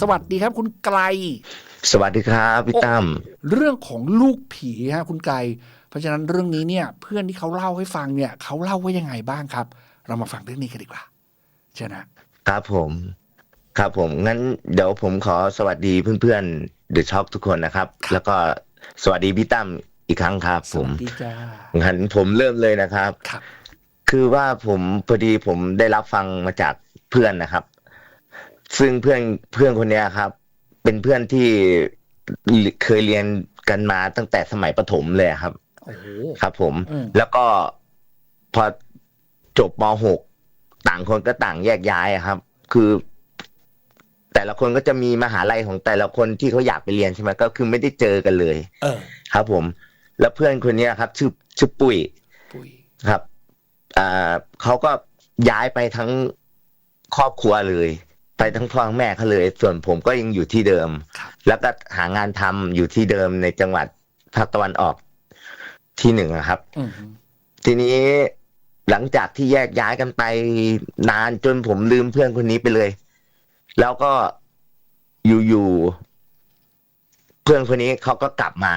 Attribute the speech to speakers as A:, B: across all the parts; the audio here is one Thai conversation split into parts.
A: สวัสดีครับ คุณไกล
B: สวัสดีครับพี่ตั้ม
A: เรื่องของลูกผีฮะคุณไกล เพราะฉะนั้นเรื่องนี้เนี่ย เพื่อนที่เขาเล่าให้ฟังเนี่ยเขาเล่าว่ายังไงบ้างครับ เรามาฟังเรื่องนี้กันดีกว่าเชิญนะครับ
B: ผมครับผมงั้นเดี๋ยวผมขอสวัสดีเพื่อนๆเดอะช็อคทุกคนนะครับ แล้วก็สวัสดีพี่ตั้มอีกครั้งครับ
A: ส
B: ผม
A: วัสดีจ้า
B: งั้นผมเริ่มเลยนะครับ
A: ครับ
B: คือว่าผมพอดีผมได้รับฟังมาจากเพื่อนนะครับ ซึ่งเพื่อนเพื่อนคนเนี้ยครับ เป็นเพื่อนที่เคยเรียนกันมาตั้งแต่สมัยประถมเลยครับ
A: โอ้โห
B: ครับผม
A: อืม
B: แล้วก็พอจบม .6 ต่างคนก็ต่างแยกย้ายอะครับ คือ แต่ละคนก็จะมีมหาลัยของแต่ละคนที่เขาอยากไปเรียนใช่ไหมก็คือไม่ได้เจอกันเลย
A: เออ
B: ครับ ผม แล้วเพื่อนคนเนี้ยครับ ชื่อชื่อปุ้ย
A: ปุ้ย
B: ครับอ่าเขาก็ย้ายไปทั้งครอบครัวเลย ไปทั้งพ่อทั้งแม่เขาเลย ส่วนผมก็ยังอยู่ที่เดิม
A: ครับ
B: แล้วก็หางานทำอยู่ที่เดิมในจังหวัดภาคตะวันออกที่หนึ่งอะครับ
A: อืม
B: ทีนี้หลังจากที่แยกย้ายกันไปนานจนผมลืมเพื่อนคนนี้ไปเลย แล้วก็อยู่ๆเพื่อนคนนี้เขาก็กลับมา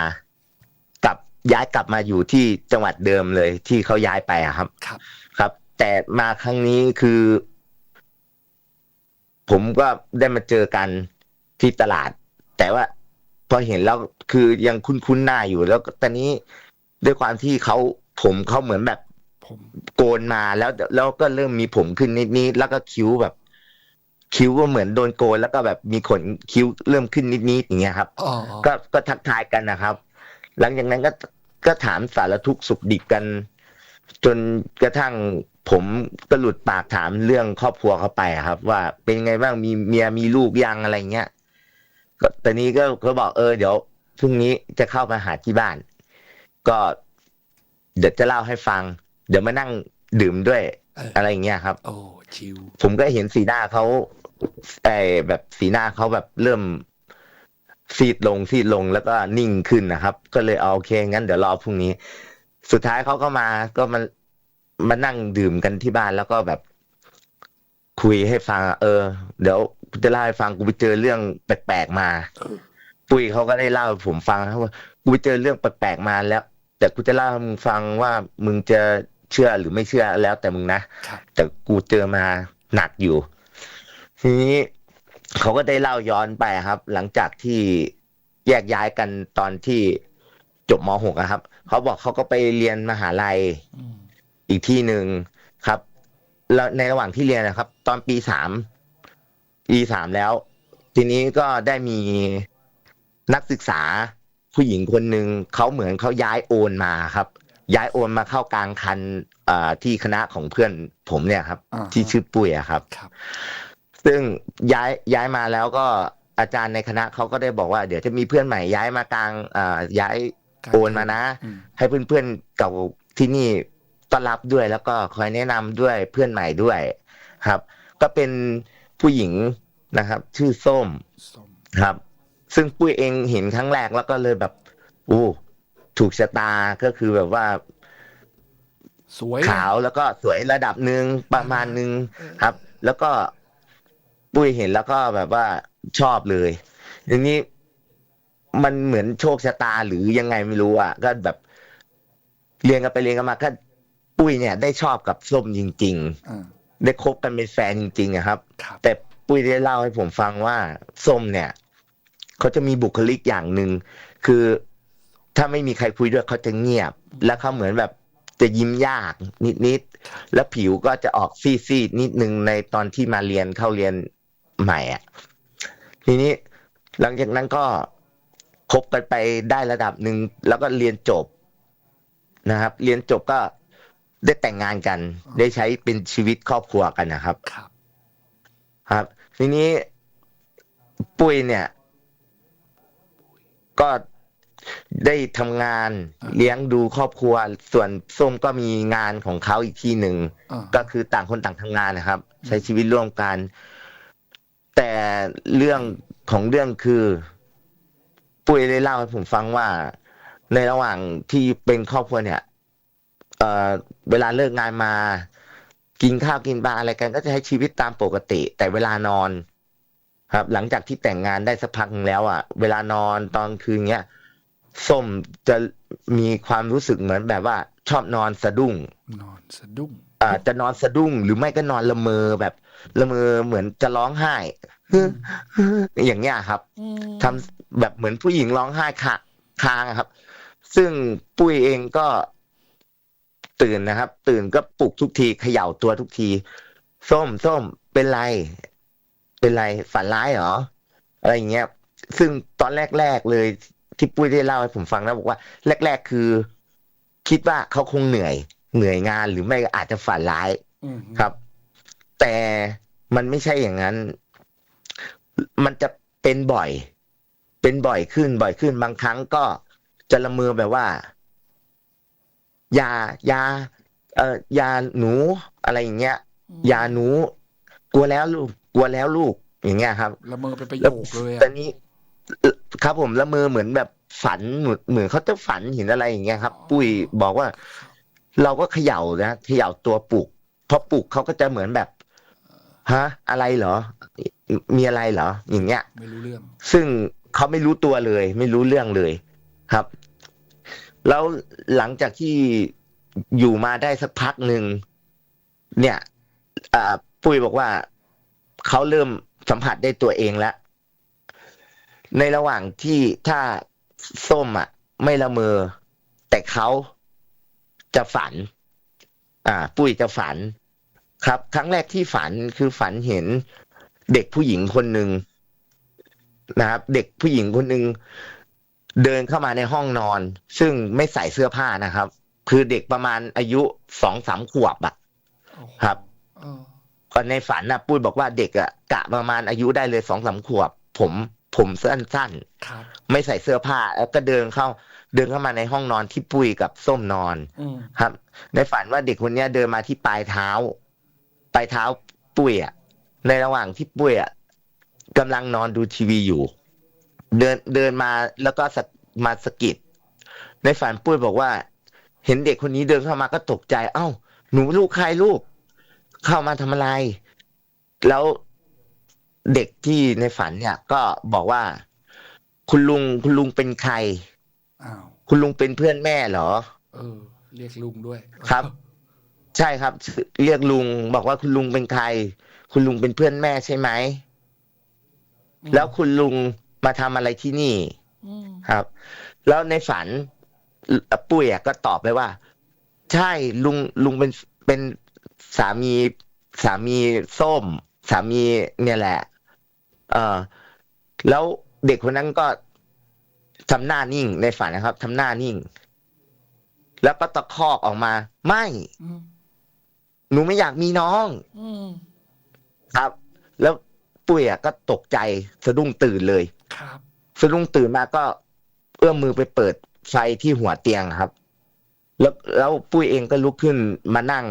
B: กลับย้ายกลับมาอยู่ที่จังหวัดเดิมเลย ที่เขาย้ายไปอะครับ
A: ครับ
B: ครับ แต่มาครั้งนี้คือ ผมก็ได้มาเจอกันที่ตลาด แต่ว่าพอเห็นแล้วคือยังคุ้นๆหน้าอยู่ แล้วก็ตอนนี้ด้วยความที่เขาผมเขาเหมือนแบบ
A: ผม
B: โกนมาแล้วแล้วก็เริ่มมีผมขึ้นนิดๆแล้วก็คิ้วแบบ คิ้วก็เหมือนโดนโกนแล้วก็แบบมีขนคิ้วเริ่มขึ้นนิดๆอย่างเงี้ยครับ
A: อ๋อ
B: ก็ก็ทักทายกันนะครับ หลังจากนั้นก็ก็ถามสารทุกข์สุขดิบกัน จนกระทั่งผมก็หลุดปากถามเรื่องครอบครัวเขาไปอะครับ ว่าเป็นไงบ้างมีเมียมีลูกยังอะไรเงี้ยก็ตอนนี้ก็เขาบอกเออเดี๋ยวพรุ่งนี้จะเข้ามาหาที่บ้าน ก็เดี๋ยวจะเล่าให้ฟัง เดี๋ยวมานั่งดื่มด้วย
A: เออ
B: อะไรอย่างเงี้ยครับ
A: โอ้ชิว
B: ผมก็เห็นสีหน้าเขาไอแบบสีหน้าเขาแบบเริ่มซีดลงซีดลงแล้วก็นิ่งขึ้นนะครับ ก็เลยเอาโอเคงั้นเดี๋ยวรอพรุ่งนี้ สุดท้ายเขาก็มาก็มามานั่งดื่มกันที่บ้านแล้วก็แบบคุยให้ฟังอะเออ เดี๋ยวกูจะเล่าให้ฟังกูไปเจอเรื่องแปลกๆมา
A: เออ
B: ปุ้ยเขาก็ได้เล่าให้ผมฟังครับว่ากูไปเจอเรื่องแปลกๆมาแล้ว แต่กูจะเล่าให้มึงฟังว่ามึงจะเชื่อหรือไม่เชื่อแล้วแต่มึงนะ
A: ครับ
B: แต่กูเจอมาหนักอยู่ ทีนี้เขาก็ได้เล่าย้อนไปครับ หลังจากที่แยกย้ายกันตอนที่ จบม .6 อะครับเขาบอกเขาก็ไปเรียนมหาลัย
A: อืม
B: อีกที่หนึ่งครับ แล้วในระหว่างที่เรียนนะครับ ตอนปีสามปีสามแล้ว ทีนี้ก็ได้มีนักศึกษาผู้หญิงคนหนึ่งเขาเหมือนเขาย้ายโอนมาครับ ย้ายโอนมาเข้ากลางคันอ่าที่คณะของเพื่อนผมเนี่ยครับ
A: อ่า
B: ที่ชื่อปุ้ยอะครับ
A: ครับ
B: ซึ่งย้ายย้ายมาแล้วก็อาจารย์ในคณะเขาก็ได้บอกว่าเดี๋ยวจะมีเพื่อนใหม่ย้ายมากลางอ่าย้าย โอนมานะ
A: อืม
B: ให้เพื่อนๆเก่าที่นี่ต้อนรับด้วยแล้วก็คอยแนะนำด้วยเพื่อนใหม่ด้วยครับ ก็เป็นผู้หญิงนะครับ ชื่อส้ม
A: ส้ม
B: ครับ ซึ่งปุ้ยเองเห็นครั้งแรกแล้วก็เลยแบบอู้ถูกชะตาก็คือแบบว่า
A: สวย
B: ขาวแล้วก็สวยระดับหนึ่งประมาณหนึ่งครับ แล้วก็ปุ้ยเห็นแล้วก็แบบว่าชอบเลยอย่างนี้ มันเหมือนโชคชะตาหรือยังไงไม่รู้อะก็แบบเรียนกันไปเรียนกันมาก็ปุ้ยเนี่ย ได้ชอบกับส้มจริง
A: อ่า
B: ๆได้คบกันเป็นแฟนจริงๆอะครับ
A: ครับ
B: แต่ปุ้ยได้เล่าให้ผมฟังว่าส้มเนี่ยเขาจะมีบุคลิกอย่างหนึ่งคือถ้าไม่มีใครคุยด้วยเขาจะเงียบ แล้วเขาเหมือนแบบจะยิ้มยากนิดๆแล้วผิวก็จะออกซีดๆนิดนึงในตอนที่มาเรียนเข้าเรียนใหม่อะทีนี้หลังจากนั้นก็ คบกันไปได้ระดับหนึ่งแล้วก็เรียนจบนะครับ เรียนจบก็ได้แต่งงานกัน ได้ใช้เป็นชีวิตครอบครัวกันนะครับ
A: ครับ
B: ครับ ทีนี้ปุ้ยเนี่ย ก็ได้ทำงาน
A: อ่า
B: เลี้ยงดูครอบครัว ส่วนส้มก็มีงานของเขาอีกที่หนึ่ง
A: อ่า
B: ก็คือต่างคนต่างทำงานนะครับ ใช้ชีวิตร่วมกัน แต่เรื่องของเรื่องคือ ปุ้ยได้เล่าให้ผมฟังว่า ในระหว่างที่เป็นครอบครัวเนี่ย เอ่อเวลาเลิกงานมา กินข้าวกินปลาอะไรกัน ก็จะใช้ชีวิตตามปกติ แต่เวลานอน ครับ หลังจากที่แต่งงานได้สักพักหนึงแล้วอะ เวลานอนตอนคืนเนี้ยส้มจะมีความรู้สึกเหมือนแบบว่า ชอบนอนสะดุ้ง
A: นอนสะดุ้ง
B: อ่าจะนอนสะดุ้งหรือไม่ก็นอนละเมอแบบละเมอเหมือนจะร้องไห้ อย่างเงี้ยครับ
A: อืม
B: ทำแบบเหมือนผู้หญิงร้องไห้ค่ะคางอะครับ ซึ่งปุ้ยเองก็ตื่นนะครับ ตื่นก็ปลุกทุกทีเขย่าตัวทุกที ส้มส้มเป็นไร เป็นไรฝันร้ายเหรออะไรอย่างเงี้ย ซึ่งตอนแรกๆเลยที่ปุ้ยได้เล่าให้ผมฟังนะบอกว่า แรก ๆ คือ คิดว่าเขาคงเหนื่อย เหนื่อยงานหรือไม่ก็อาจจะฝันร้าย
A: อืม
B: ครับ แต่มันไม่ใช่อย่างนั้น มันจะเป็นบ่อย เป็นบ่อยขึ้นบ่อยขึ้น บางครั้งก็จะละเมอแบบว่า ยายา เอ่อยาหนูอะไรอย่างเงี้ยยาหนู กลัวแล้วลูก กลัวแล้วลูก อย่างเงี้ยครับ
A: ละเมอเป็นประโย
B: แล้ว
A: คเลย
B: แต่
A: อะ
B: นี้เอ่อครับผมละเมอเหมือนแบบฝันเหมือนเหมือนเขาจะฝันเห็นอะไรอย่างเงี้ยครับ ปุ้ยบอกว่า เราก็เขย่านะเขย่าตัวปลุกพอปลุกเขาก็จะเหมือนแบบ ฮะอะไรเหรอ มีอะไรเหรอ อย่างเงี้ย
A: ไม่รู้เรื่อง
B: ซึ่งเขาไม่รู้ตัวเลย ไม่รู้เรื่องเลยครับ แล้วหลังจากที่อยู่มาได้สักพักหนึ่งเนี่ยอ่าปุ้ยบอกว่าเขาเริ่มสัมผัสได้ตัวเองแล้ว ในระหว่างที่ถ้าส้มอะ ไม่ละเมอ แต่เขาจะฝัน อ่า ปุ้ยจะฝัน ครับ ครั้งแรกที่ฝันคือฝันเห็นเด็กผู้หญิงคนหนึ่งนะครับ เด็กผู้หญิงคนหนึ่งเดินเข้ามาในห้องนอน ซึ่งไม่ใส่เสื้อผ้านะครับ คือเด็กประมาณอายุสองสามขวบอะ
A: โอ้โห
B: ครับ
A: เออ
B: ก็ในฝันนะปุ้ยบอกว่าเด็กอะกะประมาณอายุได้เลยสองสามขวบ ผมผมสั้น
A: ครับ
B: ๆไม่ใส่เสื้อผ้าแล้วก็เดินเข้า เดินเข้ามาในห้องนอนที่ปุ้ยกับส้มนอน
A: อืม
B: ครับ ในฝันว่าเด็กคนเนี้ยเดินมาที่ปลายเท้า ปลายเท้าปุ้ยอะในระหว่างที่ปุ้ยอะกำลังนอนดูทีวีอยู่ เดินเดินมาแล้วก็สะมาสะกิดในฝันปุ้ยบอกว่า เห็นเด็กคนนี้เดินเข้ามาก็ตกใจ เอ้า หนูลูกใครลูก เข้ามาทำอะไร แล้วเด็กที่ในฝันเนี่ย ก็บอกว่า คุณลุงคุณลุงเป็นใคร
A: อ้าว
B: คุณลุงเป็นเพื่อนแม่เหรอ
A: เออ เรียกลุงด้วย
B: ครับ ใช่ครับ เรียกลุงบอกว่าคุณลุงเป็นใคร คุณลุงเป็นเพื่อนแม่ใช่ไหม
A: อืม
B: แล้วคุณลุงมาทำอะไรที่นี่
A: อืม
B: ครับ แล้วในฝันเอ่อปุ้ยอะก็ตอบไปว่า ใช่ลุงลุงเป็นเป็นสามีสามีส้ม สามีเนี่ยแหละ เออแล้วเด็กคนนั้นก็ทำหน้านิ่งในฝันนะครับทำหน้านิ่ง แล้วก็ตะคอกออกมา ไม่
A: อืม
B: หนูไม่อยากมีน้อง
A: อืม
B: ครับ แล้วปุ้ยอะก็ตกใจสะดุ้งตื่นเลย
A: ครับ
B: สะดุ้งตื่นมาก็ เอื้อมมือไปเปิดไฟที่หัวเตียงครับ แล้วแล้วปุ้ยเองก็ลุกขึ้นมานั่ง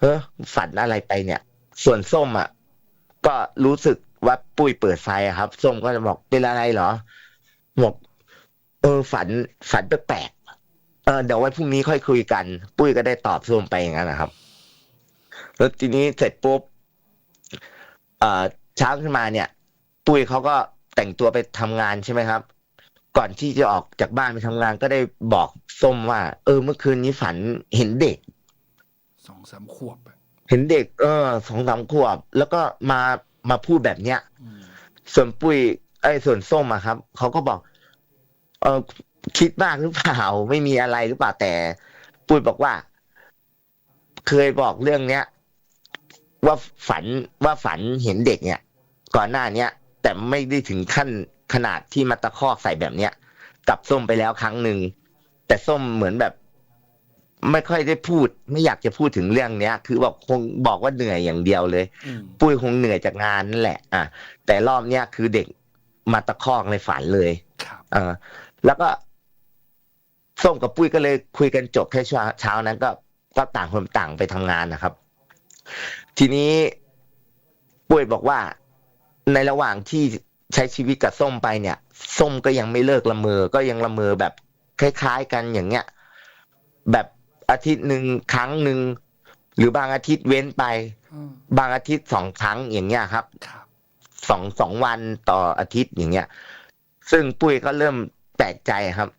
B: เฮ้อฝันอะไรไปเนี่ย ส่วนส้มอะก็รู้สึกว่าปุ้ยเปิดไฟอะครับ ส้มก็จะบอกเป็นอะไรเหรอบอกเออฝันฝันแปลกๆเออเดี๋ยวไว้พรุ่งนี้ค่อยคุยกัน ปุ้ยก็ได้ตอบส้มไปอย่างนั้นนะครับ แล้วทีนี้เสร็จปุ๊บเอ่อเช้าขึ้นมาเนี่ย ปุ้ยเขาก็แต่งตัวไปทำงานใช่ไหมครับ ก่อนที่จะออกจากบ้านไปทำงานก็ได้บอกส้มว่า เออ เมื่อคืนนี้ฝันเห็นเด็ก
A: สองสามขวบอะ
B: เห็นเด็ก เออสองสามขวบ แล้วก็มามาพูดแบบเนี้ย
A: อืม
B: ส่วนปุ้ยไอ้ยส่วนส้มอะครับเขาก็บอก เออคิดมากหรือเปล่าไม่มีอะไรหรือเปล่าแต่ ปุ้ยบอกว่า เคยบอกเรื่องเนี้ย ว่าฝันว่าฝันเห็นเด็กเนี่ย ก่อนหน้าเนี้ยแต่ไม่ได้ถึงขั้นขนาดที่มาตะคอกใส่แบบเนี้ยกับส้มไปแล้วครั้งหนึ่งแต่ส้มเหมือนแบบ ไม่ค่อยได้พูด ไม่อยากจะพูดถึงเรื่องเนี้ย คือบอกคงบอกว่าเหนื่อยอย่างเดียวเลย
A: อืม
B: ปุ้ยคงเหนื่อยจากงานนั่นแหละ อะแต่รอบเนี้ยคือเด็กมาตะคอกในฝันเลย
A: ครับ
B: เออแล้วก็ส้มกับปุ้ยก็เลยคุยกันจบแค่เช้าเช้านั้นก็ก็ต่างคนต่างไปทำงานนะครับ ทีนี้ปุ้ยบอกว่าในระหว่างที่ใช้ชีวิตกับส้มไปเนี่ย ส้มก็ยังไม่เลิกละเมอ ก็ยังละเมอแบบคล้ายๆกันอย่างเงี้ย แบบอาทิตย์หนึ่งครั้งหนึ่งหรือบางอาทิตย์เว้นไป
A: อืม
B: บางอาทิตย์สองครั้งอย่างเงี้ยครับ
A: ครับ
B: สองสองวันต่ออาทิตย์อย่างเงี้ย ซึ่งปุ้ยก็เริ่มแปลกใจครับ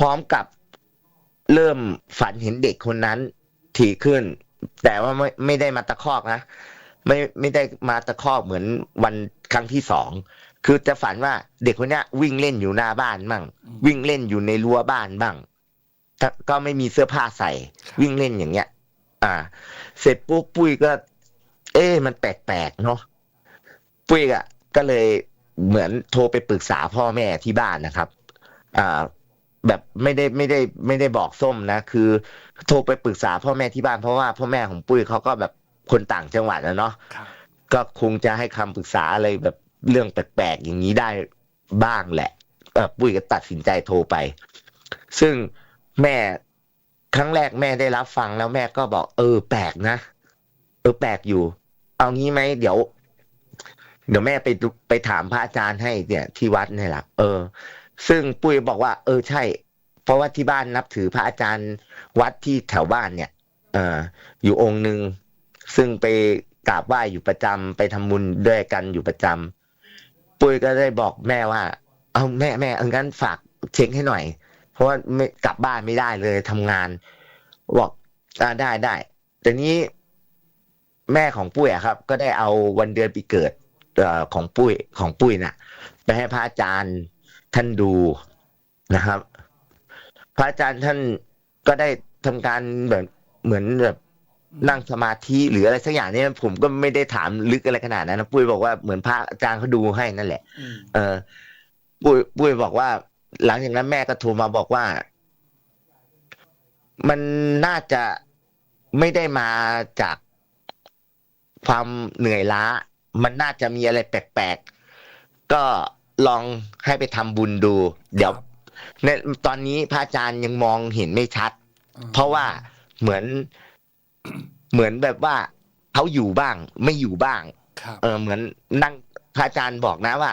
B: พร้อมกับเริ่มฝันเห็นเด็กคนนั้นถี่ขึ้น แต่ว่าไม่ไม่ได้มาตะคอกนะไม่ไม่ได้มาตะคอกเหมือนวันครั้งที่สองคือจะฝันว่าเด็กคนเนี้ยวิ่งเล่นอยู่หน้าบ้านบ้าง
A: อืม
B: วิ่งเล่นอยู่ในรั้วบ้านบ้างแต่ก็ไม่มีเสื้อผ้าใส่
A: ครับ
B: วิ่งเล่นอย่างเงี้ย อ่า เสร็จปุ๊บปุ้ยก็ เอ๊ะมันแปลกๆเนาะปุ้ยอะก็เลยเหมือนโทรไปปรึกษาพ่อแม่ที่บ้านนะครับ อ่า แบบไม่ได้ไม่ได้ไม่ได้บอกส้มนะ คือ โทรไปปรึกษาพ่อแม่ที่บ้านเพราะว่าพ่อแม่ของปุ้ยเขาก็แบบคนต่างจังหวัดนะเนาะ
A: ครับ
B: ก็คงจะให้คำปรึกษาอะไรแบบเรื่องแปลกๆอย่างนี้ได้บ้างแหละเออปุ้ยก็ตัดสินใจโทรไป ซึ่งแม่ครั้งแรกแม่ได้รับฟังแล้วแม่ก็บอก เออ แปลกนะเออแปลกอยู่ เอางี้ไหมเดี๋ยว เดี๋ยวแม่ไปดูไปถามพระอาจารย์ให้เนี่ยที่วัดเนี่ยแหละเออ ซึ่งปุ้ยบอกว่า เออใช่ เพราะว่าที่บ้านนับถือพระอาจารย์วัดที่แถวบ้านเนี่ย เอออยู่องค์หนึ่งซึ่งไปกราบไหว้อยู่ประจำไปทำบุญด้วยกันอยู่ประจำปุ้ยก็ได้บอกแม่ว่า เอาแม่แม่เอางั้นฝากเช็คให้หน่อย เพราะว่าไม่กลับบ้านไม่ได้เลยทำงาน บอกอ่าได้ได้แต่นี้แม่ของปุ้ยอะครับ ก็ได้เอาวันเดือนปีเกิดอของปุ้ยของปุ้ยน่ะ ไปให้พระอาจารย์ ท่านดูนะครับ พระอาจารย์ท่านก็ได้ทำการแบบเหมือนแบบนั่งสมาธิหรืออะไรสักอย่างเนี่ยผมก็ไม่ได้ถามลึกอะไรขนาดนั้นนะปุ้ยบอกว่าเหมือนพระอาจารย์เขาดูให้นั่นแหละ
A: อืม
B: เออปุ้ยปุ้ยบอกว่า หลังจากนั้นแม่ก็โทรมาบอกว่า มันน่าจะไม่ได้มาจากความเหนื่อยล้า มันน่าจะมีอะไรแปลกๆก็ ลองให้ไปทำบุญดู เดี๋ยว
A: ครับ
B: ในตอนนี้พระอาจารย์ยังมองเห็นไม่ชัด
A: อืม
B: เพราะว่าเหมือนเหมือนแบบว่าเขาอยู่บ้าง ไม่อยู่บ้าง
A: ครับ
B: เออเหมือนนั่งพระอาจารย์บอกนะว่า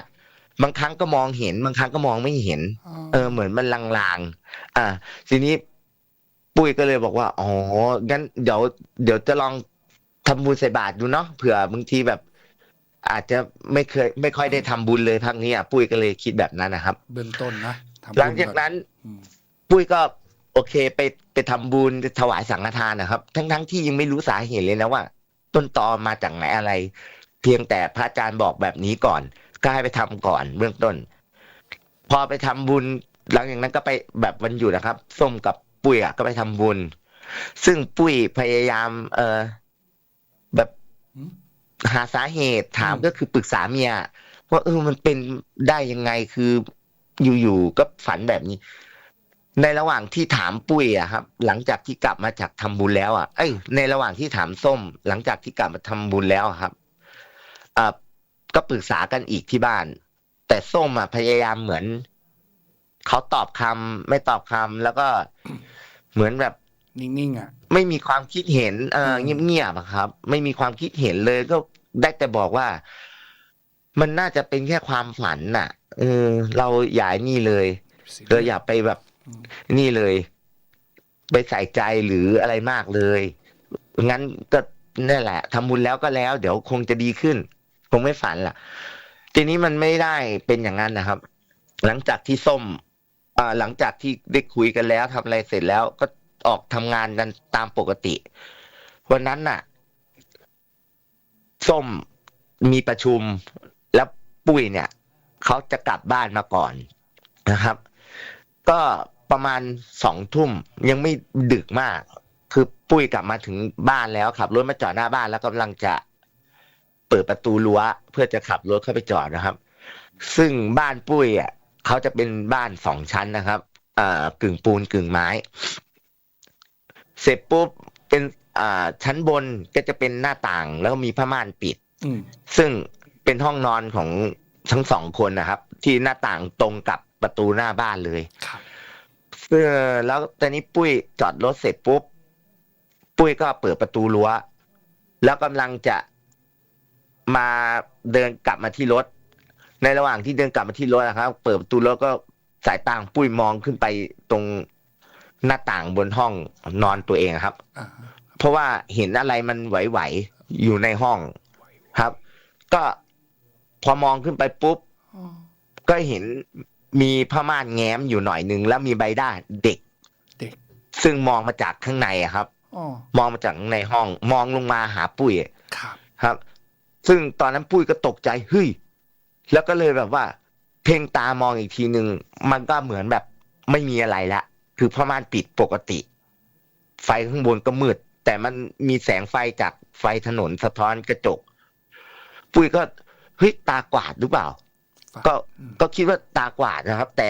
B: บางครั้งก็มองเห็น บางครั้งก็มองไม่เห็น เออ เหมือนมันลางๆอ่าทีนี้ปุ้ยก็เลยบอกว่า อ๋อ งั้นเดี๋ยว เดี๋ยวจะลองทำบุญใส่บาตรดูเนาะ เผื่อบางทีแบบ อาจจะไม่เคยไม่ค่อยได้ทำบุญเลยพักนี้อะปุ้ยก็เลยคิดแบบนั้นนะครับ
A: เบื้องต้นนะทำบุญ
B: หลังจากนั้น
A: อืม
B: ปุ้ยก็โอเคไปไปทำบุญถวายสังฆทานนะครับ ทั้งทั้งที่ยังไม่รู้สาเหตุเลยนะว่า ต้นตอมาจากไหนอะไร เพียงแต่พระอาจารย์บอกแบบนี้ก่อนก็ให้ไปทำก่อนเบื้องต้น พอไปทำบุญ หลังจากนั้นก็ไปแบบวันหยุดนะครับ ส้มกับปุ้ยอะก็ไปทำบุญ ซึ่งปุ้ยพยายาม เออแบบ
A: อืม
B: หาสาเหตุถาม
A: อืม
B: ก็คือปรึกษาเมียว่าเออมันเป็นได้ยังไงคืออยู่ๆก็ฝันแบบนี้ ในระหว่างที่ถามปุ้ยอะครับ หลังจากที่กลับมาจากทำบุญแล้วอะเอ้ยในระหว่างที่ถามส้ม หลังจากที่กลับมาทำบุญแล้วอะครับอ่าก็ปรึกษากันอีกที่บ้าน แต่ส้มอะพยายามเหมือนเขาตอบคำไม่ตอบคำแล้วก็เหมือนแบบ
A: นิ่งๆอะ
B: ไม่มีความคิดเห็น เออ
A: อื
B: เมงียบๆอะครับ ไม่มีความคิดเห็นเลยก็ได้แต่บอกว่า มันน่าจะเป็นแค่ความฝันน่ะ เออ เราอย่านี่เลยเราอย่าไปแบบ
A: อืม
B: นี่เลย ไปใส่ใจหรืออะไรมากเลย งั้นก็นั่นแหละทำบุญแล้วก็แล้ว เดี๋ยวคงจะดีขึ้น คงไม่ฝันล่ะ ทีนี้มันไม่ได้เป็นอย่างนั้นนะครับ หลังจากที่ส้มอ่าหลังจากที่ได้คุยกันแล้วทำอะไรเสร็จแล้วก็ ออกทำงานกันตามปกติ วันนั้นน่ะ ส้มมีประชุมแล้วปุ้ยเนี่ยเขาจะกลับบ้านมาก่อนนะครับ ก็ประมาณสองทุ่มยังไม่ดึกมาก คือปุ้ยกลับมาถึงบ้านแล้วขับรถมาจอดหน้าบ้านแล้วกำลังจะเปิดประตูรั้วเพื่อจะขับรถเข้าไปจอดนะครับ ซึ่งบ้านปุ้ยอะเขาจะเป็นบ้านสองชั้นนะครับอ่ากึ่งปูนกึ่งไม้ เสร็จปุ๊บเป็นอ่าชั้นบนก็จะเป็นหน้าต่างแล้วก็มีผ้าม่านปิด
A: อืม
B: ซึ่งเป็นห้องนอนของทั้งสองคนนะครับ ที่หน้าต่างตรงกับประตูหน้าบ้านเลย
A: ครับ
B: เออแล้วตอนนี้ปุ้ยจอดรถเสร็จปุ๊บปุ้ยก็เปิดประตูรั้ว แล้วกำลังจะมาเดินกลับมาที่รถ ในระหว่างที่เดินกลับมาที่รถนะครับ เปิดประตูรถก็สายตาของปุ้ยมองขึ้นไปตรง หน้าต่างบนห้องนอนตัวเองครับ
A: อ่า
B: เพราะว่าเห็นอะไรมันไหวๆอยู่ในห้องครับ ก็พอมองขึ้นไปปุ๊บ
A: อ๋อ
B: ก็เห็นมีผ้าม่านแง้มอยู่หน่อยหนึ่งแล้วมีใบหน้าเด็ก
A: เด็ก
B: ซึ่งมองมาจากข้างในอะครับ
A: อ๋อ
B: มองมาจากข้างในห้อง มองลงมาหาปุ้ย
A: ครับ
B: ครับ ซึ่งตอนนั้นปุ้ยก็ตกใจเฮ้ยแล้วก็เลยแบบว่า เพ่งตามองอีกทีหนึ่งมันก็เหมือนแบบไม่มีอะไรละ คือผ้าม่านปิดปกติ ไฟข้างบนก็มืด แต่มันมีแสงไฟจากไฟถนนสะท้อนกระจก ปุ้ยก็เฮ้ยตากวาดหรือเปล่า
A: ฟัง
B: ก็
A: อืม
B: ก็คิดว่าตากวาดนะครับ แต่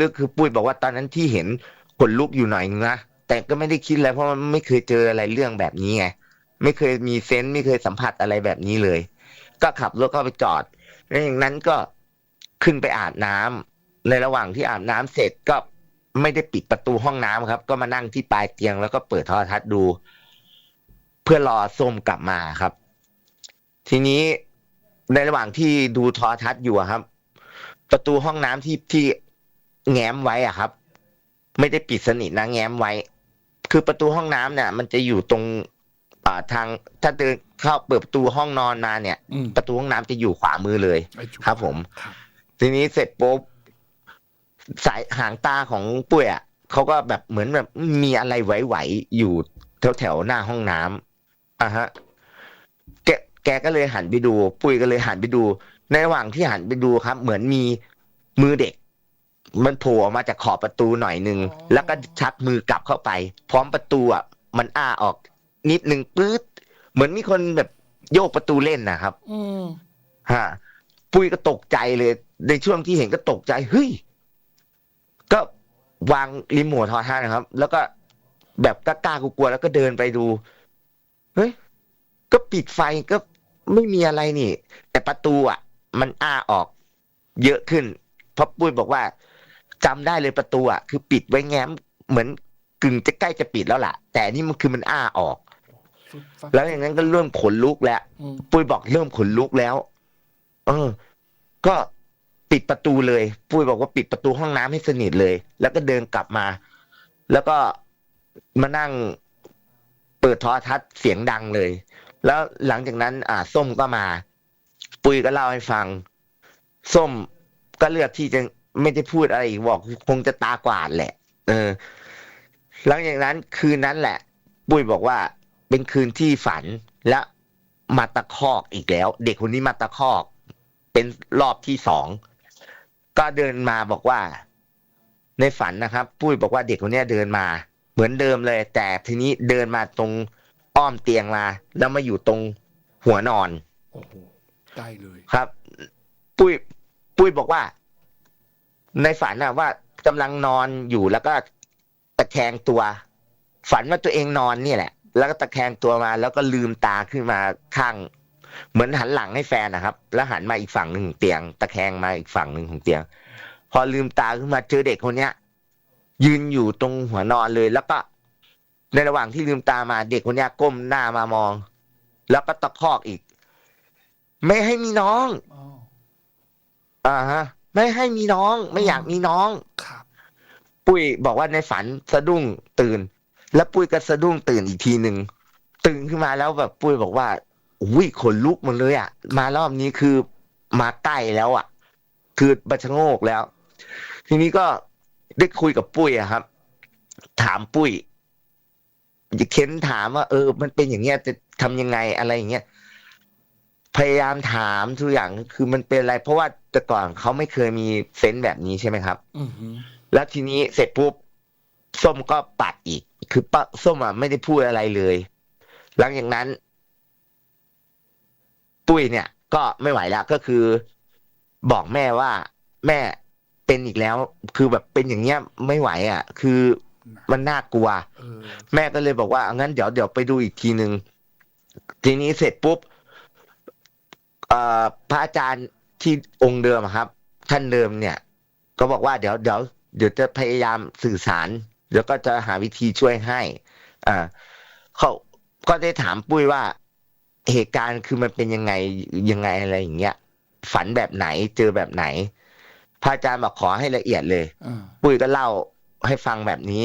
B: ลึกๆคือปุ้ยบอกว่าตอนนั้นที่เห็นขนลุกอยู่หน่อยนึงนะแต่ก็ไม่ได้คิดอะไรเพราะมันไม่เคยเจออะไรเรื่องแบบนี้ไงไม่เคยมีเซนส์ไม่เคยสัมผัสอะไรแบบนี้เลย ก็ขับรถเข้าไปจอดแล้วอย่างนั้นก็ขึ้นไปอาบน้ำในระหว่างที่อาบน้ำเสร็จก็ ไม่ได้ปิดประตูห้องน้ำครับ ก็มานั่งที่ปลายเตียงแล้วก็เปิดโทรทัศน์ดู เพื่อรอส้มกลับมาครับ ทีนี้ในระหว่างที่ดูโทรทัศน์อยู่อะครับ ประตูห้องน้ำที่ที่แง้มไว้อะครับ ไม่ได้ปิดสนิทนะแง้มไว้ คือประตูห้องน้ำเนี่ย มันจะอยู่ตรงอ่าทางถ้าเดินเข้าเปิดประตูห้องนอนมาเนี่ย
A: อืม
B: ประตูห้องน้ำจะอยู่ขวามือเลย
A: ไอ้จุ๊
B: ครับผม
A: ครับ
B: ทีนี้เสร็จปุ๊บ สายหางตาของปุ้ยอะเขาก็แบบเหมือนแบบมีอะไรไหวๆอยู่แถวแถวๆหน้าห้องน้ำอะฮะ แกแกก็เลยหันไปดู ปุ้ยก็เลยหันไปดู ในระหว่างที่หันไปดูครับ เหมือนมีมือเด็ก มันโผล่ออกมาจากขอบประตูหน่อยหนึ่งแล้วก็ชักมือกลับเข้าไป พร้อมประตูอะมันอ้าออกนิดหนึ่งปื๊ดเหมือนมีคนแบบโยกประตูเล่นนะครับ
A: อืม
B: ฮะปุ้ยก็ตกใจเลย ในช่วงที่เห็นก็ตกใจเฮ้ย ก็วางรีโมทโทรทัศน์นะครับ แล้วก็แบบกล้าๆกลัวๆแล้วก็เดินไปดู เฮ้ย ก็ปิดไฟก็ไม่มีอะไรนี่ แต่ประตูอะ มันอ้าออก เยอะขึ้นเพราะปุ้ยบอกว่าจำได้เลยประตูอะคือปิดไว้แง้ม เหมือนกึ่งจะใกล้จะปิดแล้วล่ะ แต่อันนี่มันคือมันอ้าออก
A: สุดฟัง
B: แล้วอย่างนั้นก็เริ่มขนลุกแล้ว
A: อืม
B: ปุ้ยบอกเริ่มขนลุกแล้ว เออ ก็ ปิดประตูเลย ปุ้ยบอกว่าปิดประตูห้องน้ำให้สนิทเลย แล้วก็เดินกลับมา แล้วก็มานั่งเปิดโทรทัศน์เสียงดังเลย แล้วหลังจากนั้น อ่า ส้มก็มา ปุ้ยก็เล่าให้ฟัง ส้มก็เลือกที่จะไม่ได้พูดอะไรอีกบอกคงจะตากวาดแหละ เออ หลังจากนั้นคืนนั้นแหละ ปุ้ยบอกว่า เป็นคืนที่ฝันและมาตะคอกอีกแล้ว เด็กคนนี้มาตะคอก เป็นรอบที่สอง ก็เดินมาบอกว่า ในฝันนะครับ ปุ้ยบอกว่าเด็กคนเนี้ยเดินมา เหมือนเดิมเลย แต่ทีนี้เดินมาตรงอ้อมเตียงมา แล้วมาอยู่ตรงหัวนอน
A: โอ้โหได้เลย
B: ครับ ปุ้ย ปุ้ยบอกว่า ในฝันน่ะว่ากำลังนอนอยู่แล้วก็ตะแคงตัว ฝันว่าตัวเองนอนเนี่ยแหละ แล้วก็ตะแคงตัวมา แล้วก็ลืมตาขึ้นมาข้าง เหมือนหันหลังให้แฟนนะครับ แล้วหันมาอีกฝั่งหนึ่งของเตียง ตะแคงมาอีกฝั่งหนึ่งของเตียง พอลืมตาขึ้นมาเจอเด็กคนเนี้ย ยืนอยู่ตรงหัวนอนเลยแล้วก็ ในระหว่างที่ลืมตามาเด็กคนเนี้ยก้มหน้ามามอง แล้วก็ตะคอกอีก ไม่ให้มีน้อง
A: อ๋อ
B: อ่าฮะ ไม่ให้มีน้อง ไม่อยากมีน้อง
A: ครับ
B: ปุ้ยบอกว่าในฝันสะดุ้งตื่น แล้วปุ้ยก็สะดุ้งตื่นอีกทีหนึ่งตื่นขึ้นมาแล้วแบบปุ้ยบอกว่า อุ้ยขนลุกหมดเลยอะ มารอบนี้คือมาใกล้แล้วอะ คือบัชะโงกแล้ว ทีนี้ก็ได้คุยกับปุ้ยอะครับ ถามปุ้ยเค้นถามว่า เออ มันเป็นอย่างเงี้ยจะทำยังไงอะไรอย่างเงี้ยพยายามถามทุกอย่างคือมันเป็นอะไร เพราะว่าแต่ก่อนเขาไม่เคยมีเซนส์แบบนี้ใช่ไหมครับ
A: อือหือ
B: แล้วทีนี้เสร็จปุ๊บส้มก็ปัดอีก คือปะส้มอะไม่ได้พูดอะไรเลย หลังจากนั้น ปุ้ยเนี่ยก็ไม่ไหวแล้วก็คือ บอกแม่ว่าแม่เป็นอีกแล้ว คือแบบเป็นอย่างเงี้ยไม่ไหวอะ คือมันน่ากลัวแม่ก็เลยบอกว่างั้นเดี๋ยวเดี๋ยวไปดูอีกทีหนึ่งทีนี้เสร็จปุ๊บพระอาจารย์ที่องค์เดิมครับ ท่านเดิมเนี่ย ก็บอกว่าเดี๋ยวเดี๋ยวเดี๋ยวจะพยายามสื่อสารแล้วก็จะหาวิธีช่วยให้ อ่าเขาก็ได้ถามปุ้ยว่า เหตุการณ์คือมันเป็นยังไงยังไงอะไรอย่างเงี้ย ฝันแบบไหนเจอแบบไหนพระอาจารย์บอกขอให้ละเอียดเลย
A: อ่า
B: ปุ้ยก็เล่าให้ฟังแบบนี้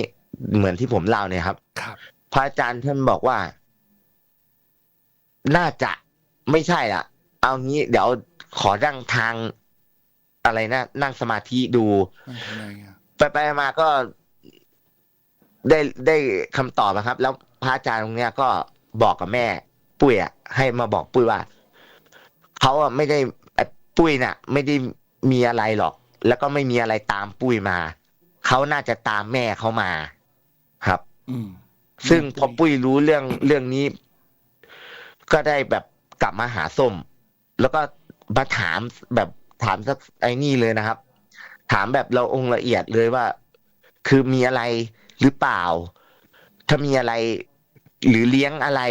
B: เหมือนที่ผมเล่าเนี่ยครับ
A: ครับ
B: พระอาจารย์ท่านบอกว่า น่าจะไม่ใช่ละเอางี้ เดี๋ยวขอนั่งทางอะไรนะนั่งสมาธิดู
A: มันทำไงอะ
B: ไปไปมาก็ได้ได้คำตอบนะครับ แล้วพระอาจารย์ตรงเนี้ยก็บอกกับแม่ ปุ้ยอะให้มาบอกปุ้ยว่าเขาอะไม่ได้เอ่อปุ้ยน่ะ ไม่ได้มีอะไรหรอก แล้วก็ไม่มีอะไรตามปุ้ยมาเขาน่าจะตามแม่เขามา ครับ
A: อืม
B: ซึ่งพอปุ้ยรู้เรื่องเรื่องนี้ ก็ได้แบบกลับมาหาส้ม แล้วก็มาถามแบบถามสักไอ้นี่เลยนะครับ ถามแบบเราองค์ละเอียดเลยว่า คือมีอะไรหรือเปล่า ถ้ามีอะไร หรือเลี้ยงอะไร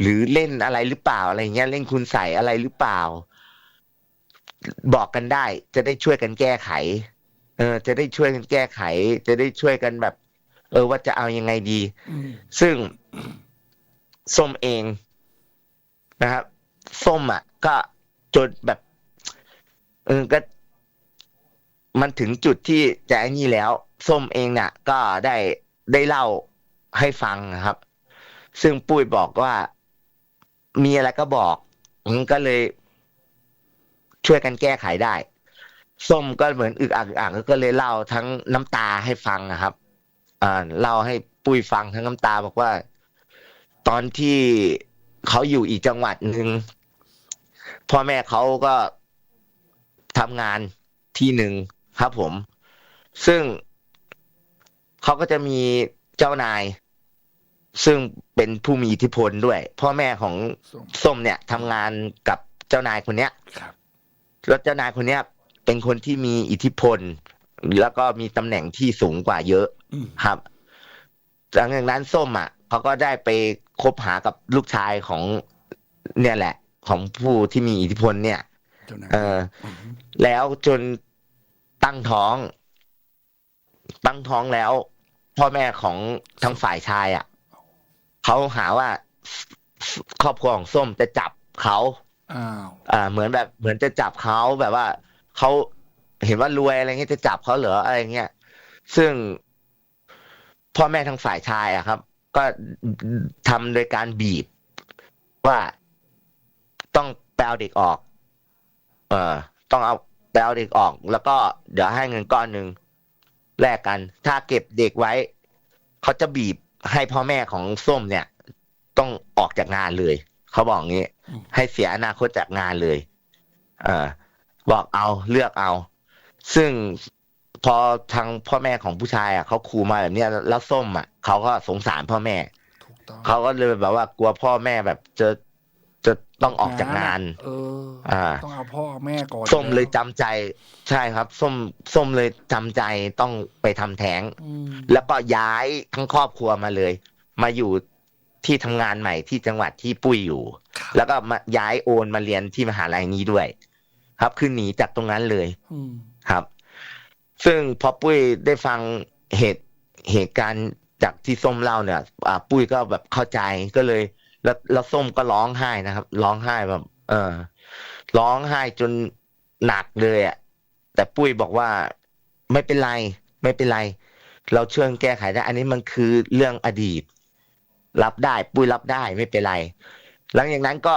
B: หรือเล่นอะไรหรือเปล่าอะไรเงี้ย เล่นคุณใส่อะไรหรือเปล่า บอกกันได้ จะได้ช่วยกันแก้ไข เออ จะได้ช่วยกันแก้ไข จะได้ช่วยกันแบบ เออว่าจะเอายังไงดี
A: อืม
B: ซึ่งส้มเองนะครับส้มอะ ก็จนแบบเออก็ มันถึงจุดที่จะไอ้นี่แล้ว ส้มเองเนี่ยก็ได้ได้เล่าให้ฟังนะครับ ซึ่งปุ้ยบอกว่า มีอะไรก็บอกอืมก็เลยช่วยกันแก้ไขได้ ส้มก็เหมือนอึกอักอึกอักก็เลยเล่าทั้งน้ำตาให้ฟังนะครับ อ่าเล่าให้ปุ้ยฟังทั้งน้ำตาบอกว่า ตอนที่เขาอยู่อีกจังหวัดหนึ่งพ่อแม่เขาก็ทำงานที่หนึ่งครับผม ซึ่งเขาก็จะมีเจ้านาย ซึ่งเป็นผู้มีอิทธิพลด้วย พ่อแม่ของ
A: ส้ม
B: ส้มเนี่ยทำงานกับเจ้านายคนเนี้ย
A: ครับ
B: แล้วเจ้านายคนเนี้ย เป็นคนที่มีอิทธิพล แล้วก็มีตำแหน่งที่สูงกว่าเยอะ
A: อืม
B: ครับหลังจากนั้นส้มอะเขาก็ได้ไปคบหากับลูกชายของเนี่ยแหละ ของผู้ที่มีอิทธิพลเนี่ย
A: เจ้านาย
B: เออ
A: อืม
B: แล้วจนตั้งท้อง ตั้งท้องแล้ว พ่อแม่ของทั้งฝ่ายชายอะ เขาหาว่าครอบครัวของส้มจะจับเขา
A: อ้าว
B: อ่า เหมือนแบบเหมือนจะจับเขาแบบว่าเขาเห็นว่ารวยอะไรเงี้ยจะจับเขาเหรออะไรเงี้ยซึ่งพ่อแม่ทางฝ่ายชายอะครับ ก็ทำโดยการบีบว่าต้องแปลเด็กออก เออต้องเอาแปลเด็กออก แล้วก็เดี๋ยวให้เงินก้อนหนึ่งแลกกัน ถ้าเก็บเด็กไว้ เขาจะบีบ ให้พ่อแม่ของส้มเนี่ย ต้องออกจากงานเลย เขาบอกงี้
A: อืม
B: ให้เสียอนาคตจากงานเลย เออบอกเอาเลือกเอา ซึ่งพอทางพ่อแม่ของผู้ชายอะเขาคูมาแบบเนี้ยแล้วส้มอะเขาก็สงสารพ่อแม่
A: ถูกต้อง
B: เขาก็เลยแบบว่ากลัวพ่อแม่แบบจะจะ ต้องออกจากงาน
A: เออ
B: อ่า
A: ต้องเอาพ่อเอาแม่ก่อน
B: ส้มเลยจำใจใช่ครับ ส้มส้มเลยจำใจต้องไปทำแท้ง
A: อืม
B: แล้วก็ย้ายทั้งครอบครัวมาเลย มาอยู่ที่ทำงานใหม่ที่จังหวัดที่ปุ้ยอยู่
A: ครับ
B: แล้วก็มาย้ายโอนมาเรียนที่มหาลัยนี้ด้วย ครับคือหนีจากตรงนั้นเลย
A: อืม
B: ครับ ซึ่งพอปุ้ยได้ฟังเหตุเหตุการณ์จากที่ส้มเล่าเนี่ยอ่าปุ้ยก็แบบเข้าใจก็เลย แล้วแล้วส้มก็ร้องไห้นะครับ ร้องไห้แบบ เออ ร้องไห้จนหนักเลยอะ แต่ปุ้ยบอกว่าไม่เป็นไร ไม่เป็นไร เราช่วยแก้ไขได้ อันนี้มันคือเรื่องอดีต รับได้ ปุ้ยรับได้ไม่เป็นไร หลังจากนั้นก็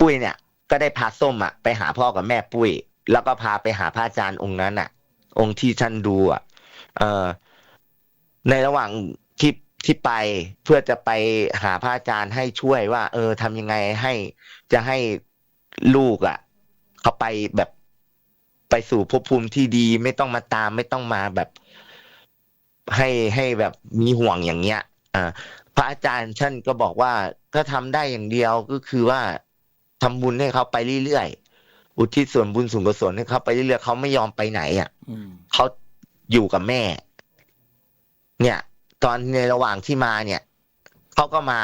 B: ปุ้ยเนี่ย ก็ได้พาส้มอะ ไปหาพ่อกับแม่ปุ้ย แล้วก็พาไปหาพระอาจารย์องค์นั้นอะ องค์ที่ท่านดูอะ เออในระหว่าง ที่ที่ไปเพื่อจะไปหาพระอาจารย์ให้ช่วยว่า เออทำยังไงให้จะให้ลูกอะ เขาไปแบบไปสู่ภพภูมิที่ดี ไม่ต้องมาตาม ไม่ต้องมาแบบ ให้ให้แบบมีห่วงอย่างเงี้ยอ่าพระอาจารย์ท่านก็บอกว่าก็ทำได้อย่างเดียวก็คือว่าทำบุญให้เขาไปเรื่อยๆอุทิศส่วนบุญส่วนกุศลให้เขาไปเรื่อยๆเขาไม่ยอมไปไหนอะ
A: อืม
B: เขาอยู่กับแม่ เนี่ย ตอนในระหว่างที่มาเนี่ยเขาก็มา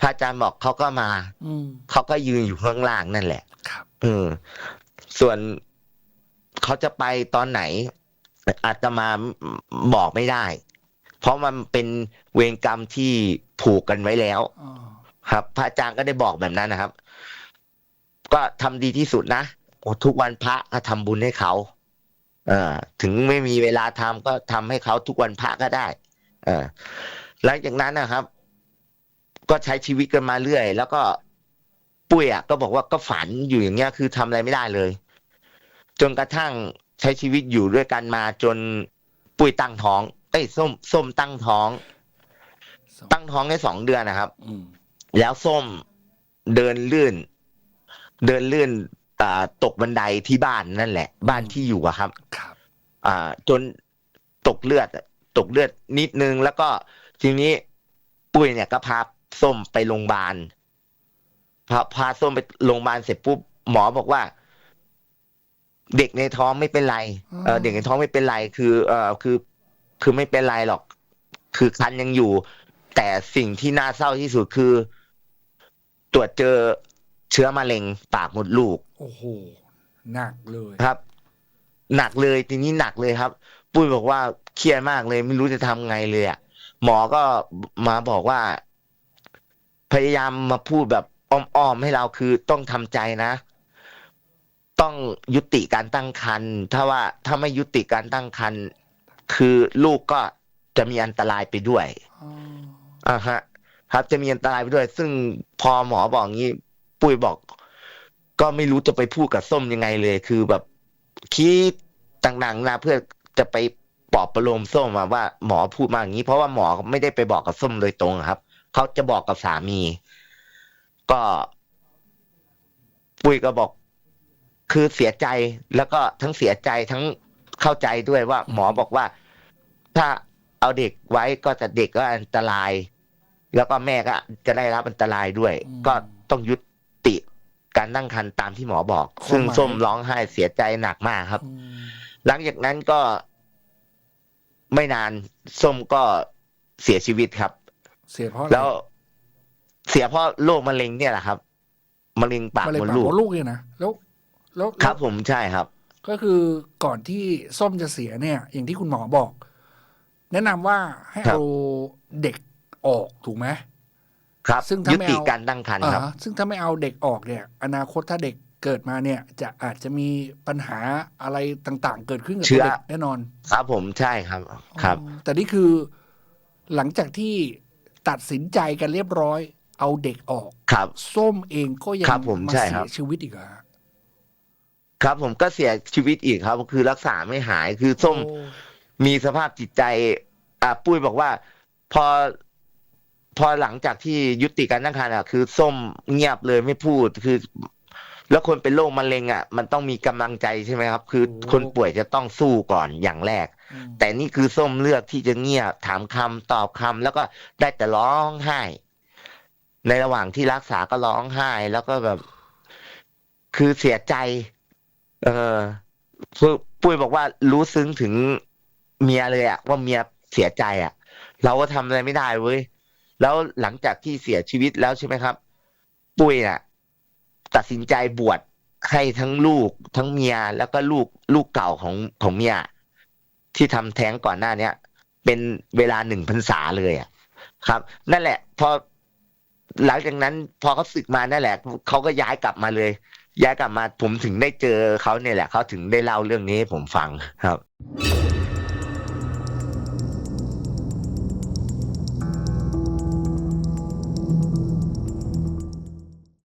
B: พระอาจารย์บอกเขาก็มา
A: อืม
B: เขาก็ยืนอยู่ข้างล่างนั่นแหละ
A: ครับ
B: เออส่วนเขาจะไปตอนไหน อาจจะมาบอกไม่ได้ เพราะมันเป็นเวรกรรมที่ผูกกันไว้แล้ว
A: อ๋อ
B: ครับ พระอาจารย์ก็ได้บอกแบบนั้นนะครับ ก็ทำดีที่สุดนะโอ้ทุกวันพระก็ทำบุญให้เขาเออถึงไม่มีเวลาทำก็ทำให้เขาทุกวันพระก็ได้เออหลังจากนั้นนะครับ ก็ใช้ชีวิตกันมาเรื่อย แล้วก็ปุ้ยอะก็บอกว่าก็ฝันอยู่อย่างเงี้ยคือทำอะไรไม่ได้เลย จนกระทั่งใช้ชีวิตอยู่ด้วยกันมาจนปุ้ยตั้งท้อง เอ้ยส้มส้มตั้งท้อง ตั้งท้องได้สองเดือนนะครับ
A: อืม
B: แล้วส้มเดินลื่น เดินลื่นอ่าตกบันไดที่บ้านนั่นแหละ บ้านที่อยู่อะครับ
A: ครับ
B: อ่า จนตกเลือดอะ ตกเลือดนิดนึง แล้วก็ทีนี้ปุ้ยเนี่ยก็พาส้มไปโรงพยาบาลพาพาส้มไปโรงพยาบาลเสร็จปุ๊บหมอบอกว่า เด็กในท้องไม่เป็นไรเออเด็กในท้องไม่เป็นไร คือเออคือ คือไม่เป็นไรหรอก คือคันยังอยู่ แต่สิ่งที่น่าเศร้าที่สุดคือ ตรวจเจอเชื้อมะเร็งปากมดลูก
A: โอ้โหหนักเลย
B: ครับ หนักเลยทีนี้หนักเลยครับ ปุ้ยบอกว่าเครียดมากเลย ไม่รู้จะทำไงเลยอะหมอก็มาบอกว่า พยายามมาพูดแบบอ้อมๆให้เราคือต้องทำใจนะ ต้องยุติการตั้งครรภ์ถ้าว่าถ้าไม่ยุติการตั้งครรภ์คือลูกก็จะมีอันตรายไปด้วย
A: อ๋อ
B: อ่าฮะ ครับจะมีอันตรายไปด้วย ซึ่งพอหมอบอกงี้ ปุ้ยบอก ก็ไม่รู้จะไปพูดกับส้มยังไงเลย คือแบบคิดต่างๆนะเพื่อ จะไปปลอบประโลมส้มอะว่าหมอพูดมาอย่างนี้ เพราะว่าหมอไม่ได้ไปบอกกับส้มโดยตรงอะครับเขาจะบอกกับสามี ก็ปุ้ยก็บอก คือเสียใจแล้วก็ทั้งเสียใจทั้งเข้าใจด้วยว่า หมอบอกว่า ถ้าเอาเด็กไว้ก็จะเด็กก็อันตราย แล้วก็แม่ก็จะได้รับอันตรายด้วย ก็ต้องยุติการตั้งครรภ์ตามที่หมอบอก ซึ่งส้มร้องไห้เสียใจหนักมากครับ
A: อืม
B: หลังจากนั้นก็ไม่นานส้มก็เสียชีวิตครับ
A: เสียเพราะอะไร
B: แล้วเสียเพราะโรคมะเร็งเนี่ยแหละครับมะเร็งปาก
A: มะเร็ง
B: มด
A: ปาก
B: ลูก
A: มดลูกเนี่ยนะแล้วแล้ว
B: ค
A: แล้
B: รั
A: ว
B: บผมใช่ครับ
A: ก็คือก่อนที่ส้มจะเสียเนี่ย อย่างที่คุณหมอบอก แนะนำว่าให้
B: ครับ
A: เอาเด็กออกถูกไหม
B: ครับ
A: ซึ่งถ้า
B: ยุ
A: ไม่
B: ติ
A: เอา
B: การตั้งครรภ์ครับ
A: อ่าซึ่งถ้าไม่เอาเด็กออกเนี่ย อนาคตถ้าเด็ก เกิดมาเนี่ยจะอาจจะมีปัญหาอะไรต่างๆ เกิดขึ้นกับ
B: เชื้
A: ตัว
B: อ
A: เด็กแน่นอน
B: ครับผมใช่ครับครับ
A: อ๋อแต่นี่คือหลังจากที่ตัดสินใจกันเรียบร้อย เอาเด็กออก
B: ครับ
A: ส้มเองก็ยัง
B: ครับผม
A: มา
B: ใช่
A: เสี
B: ครับ
A: ยชีวิตอีกเหรอฮะ
B: ครับผมก็เสียชีวิตอีกครับ คือรักษาไม่หายคือส้ม
A: โอ้
B: มีสภาพจิตใจ อ่าปุ้ยบอกว่า พอพอหลังจากที่ยุติการตั้งครรภ์อะคือ ส้มเงียบเลยไม่พูดคือ แล้วคนเป็นโรคมะเร็งอะ มันต้องมีกำลังใจใช่ไหมครับ คือคนป่วยจะต้องสู้ก่อนอย่างแรก
A: อืม
B: แต่นี่คือส้มเลือกที่จะเงียบถามคำตอบคำแล้วก็ได้แต่ร้องไห้ ในระหว่างที่รักษาก็ร้องไห้ แล้วก็แบบ คือเสียใจ เออปุ้ยปุ้ยบอกว่ารู้ซึ้งถึงเมียเลยอะว่าเมียเสียใจอะเราก็ทำอะไรไม่ได้เว้ยแล้วหลังจากที่เสียชีวิตแล้วใช่ไหมครับ ปุ้ยน่ะ ตัดสินใจบวชให้ทั้งลูกทั้งเมียแล้วก็ลูกลูกเก่าของของเมียที่ทำแท้งก่อนหน้าเนี้ย เป็นเวลาหนึ่งพรรษาเลยอะ ครับ นั่นแหละ พอหลังจากนั้น พอเขาศึกมานั่นแหละเขาก็ย้ายกลับมาเลย ย้ายกลับมาผมถึงได้เจอเขาเนี่ยแหละเขาถึงได้เล่าเรื่องนี้ให้ผมฟังครับ